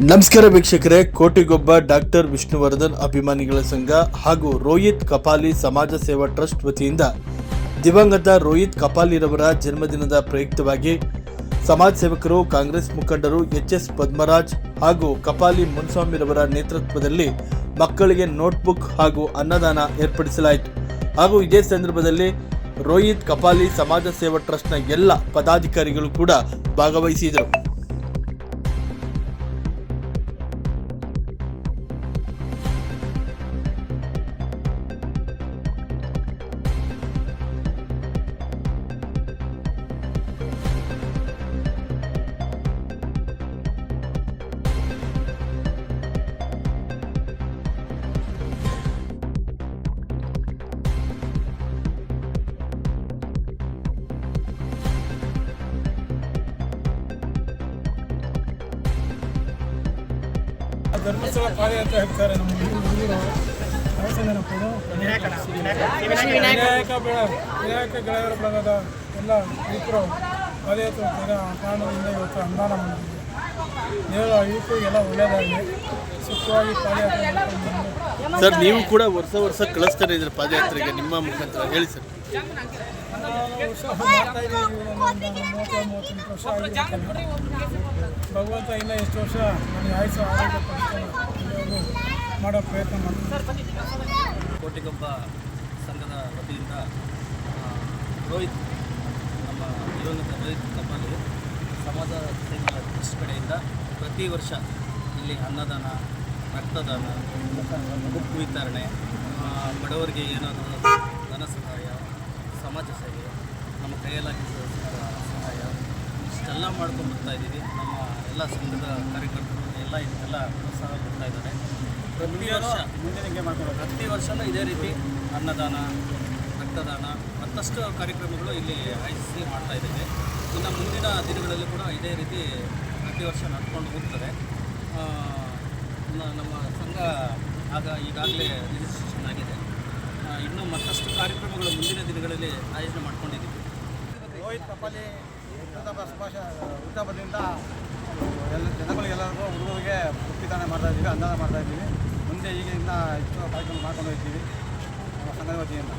ನಮಸ್ಕಾರ ವೀಕ್ಷಕರೇ, ಕೋಟಿಗೊಬ್ಬ ಡಾಕ್ಟರ್ ವಿಷ್ಣುವರ್ಧನ್ ಅಭಿಮಾನಿಗಳ ಸಂಘ ಹಾಗೂ ರೋಹಿತ್ ಕಪಾಲಿ ಸಮಾಜ ಸೇವಾ ಟ್ರಸ್ಟ್ ವತಿಯಿಂದ ದಿವಂಗತ ರೋಹಿತ್ ಕಪಾಲಿರವರ ಜನ್ಮದಿನದ ಪ್ರಯುಕ್ತವಾಗಿ ಸಮಾಜ ಸೇವಕರು, ಕಾಂಗ್ರೆಸ್ ಮುಖಂಡರು ಎಚ್ ಎಸ್ ಪದ್ಮರಾಜ್ ಹಾಗೂ ಕಪಾಲಿ ಮುನ್ಸ್ವಾಮಿರವರ ನೇತೃತ್ವದಲ್ಲಿ ಮಕ್ಕಳಿಗೆ ನೋಟ್ಬುಕ್ ಹಾಗೂ ಅನ್ನದಾನ ಏರ್ಪಡಿಸಲಾಯಿತು. ಹಾಗೂ ಇದೇ ಸಂದರ್ಭದಲ್ಲಿ ರೋಹಿತ್ ಕಪಾಲಿ ಸಮಾಜ ಸೇವಾ ಟ್ರಸ್ಟ್ನ ಎಲ್ಲ ಪದಾಧಿಕಾರಿಗಳು ಕೂಡ ಭಾಗವಹಿಸಿದರು ಧರ್ಮಸ್ಥಳ ಪಾದಯಾತ್ರೆ ಹಾಕ್ತಾರೆ ನಮ್ಮ ಹುಡುಗರು ವಿನಾಯಕ ಬೆಳ, ವಿನಾಯಕ ಗೆಳೆಯರ ಬಳಗದ ಎಲ್ಲ ಯುವಕರು ಪಾದಯಾತ್ರೆ ಹೋಗ್ತಾರೆ ಆ ಕಾರಣದಿಂದ ಇವತ್ತು ಅನುದಾನ ಮಾಡಿದ್ದೀವಿ ದೇವರ ಯುವಕರಿಗೆಲ್ಲ ಒಳ್ಳೆಯದಾಗಿದೆ. ಸುಖವಾಗಿ ಪಾದಯಾತ್ರೆ ಸರ್, ನೀವು ಕೂಡ ವರ್ಷ ವರ್ಷ ಕಳಿಸ್ತಾರೆ ಇದ್ರೆ ಪಾದಯಾತ್ರೆಗೆ, ನಿಮ್ಮ ಮುಖಾಂತರ ಹೇಳಿ ಸರ್. ಭಗವಂತ ಇನ್ನೂ ಎಷ್ಟು ವರ್ಷ ನನಗೆ ಆಯುಷ ಆರೋಗ್ಯ ಮಾಡೋ ಪ್ರಯತ್ನ ಮಾಡ್ತೀನಿ ಕೋಟಿಗೊಬ್ಬ ಸಂಘದ ವತಿಯಿಂದ ರೋಹಿತ್, ನಮ್ಮ ದಿವಂಗತ ರೋಹಿತ್ ಕಪಾಲಿ ಸಮಾಜ ಸೇವೆಗಳ ಕಡೆಯಿಂದ ಪ್ರತಿ ವರ್ಷ ಇಲ್ಲಿ ಅನ್ನದಾನ ರಕ್ತದಾನ ಬುಕ್ ವಿತರಣೆ ಬಡವರಿಗೆ ಏನಾದರೂ ಧನ ಸಹಾಯ ಸಮಾಜ ಸೇವೆ ನಮ್ಮ ಕೈಯಲ್ಲಾಗಿದ್ದ ಸಹಾಯ ಇಷ್ಟೆಲ್ಲ ಮಾಡ್ಕೊಂಡು ಬರ್ತಾ ಇದ್ದೀವಿ. ನಮ್ಮ ಎಲ್ಲ ಸಂಘದ ಕಾರ್ಯಕರ್ತರು ಎಲ್ಲ ಇಷ್ಟೆಲ್ಲ ಪ್ರೋತ್ಸಾಹ ಕೊಡ್ತಾ ಇದ್ದಾರೆ. ಪ್ರತಿ ವರ್ಷ ಪ್ರತಿ ವರ್ಷನೂ ಇದೇ ರೀತಿ ಅನ್ನದಾನ ರಕ್ತದಾನ ಮತ್ತಷ್ಟು ಕಾರ್ಯಕ್ರಮಗಳು ಇಲ್ಲಿ ಆಯೋಜಿಸಿ ಮಾಡ್ತಾ ಇದ್ದೇವೆ. ಇನ್ನು ಮುಂದಿನ ದಿನಗಳಲ್ಲಿ ಕೂಡ ಇದೇ ರೀತಿ ಪ್ರತಿ ವರ್ಷ ನಡ್ಕೊಂಡು ಹೋಗ್ತದೆ. ನಮ್ಮ ಸಂಘ ಆಗ ಈಗಾಗಲೇ ರಿಜಿಸ್ಟ್ರೇಷನ್ ಆಗಿದೆ. ಇನ್ನೂ ಮತ್ತಷ್ಟು ಕಾರ್ಯಕ್ರಮಗಳು ಮುಂದಿನ ದಿನಗಳಲ್ಲಿ ಆಯೋಜನೆ ಮಾಡ್ಕೊಂಡಿದ್ದೀವಿ. ರೋಹಿತ್ ಹುಟ್ಟುಹಬ್ಬ ಸುಭಾಷ ಉತ್ತಮದಿಂದ ಎಲ್ಲ ಜನಗಳಿಗೆಲ್ಲರಿಗೂ ಹುಡುಗರಿಗೆ ಮುಕ್ತಿದಾನ ಮಾಡ್ತಾ ಇದ್ದೀವಿ ಅನ್ನಾದ ಮಾಡ್ತಾ ಇದ್ದೀವಿ. ಮುಂದೆ ಈಗ ಇನ್ನೂ ಹೆಚ್ಚು ಕಾರ್ಯಕ್ರಮ ಮಾಡ್ಕೊಂಡು ಹೋಗ್ತೀವಿ ಸಂಘದ ವತಿಯಿಂದ.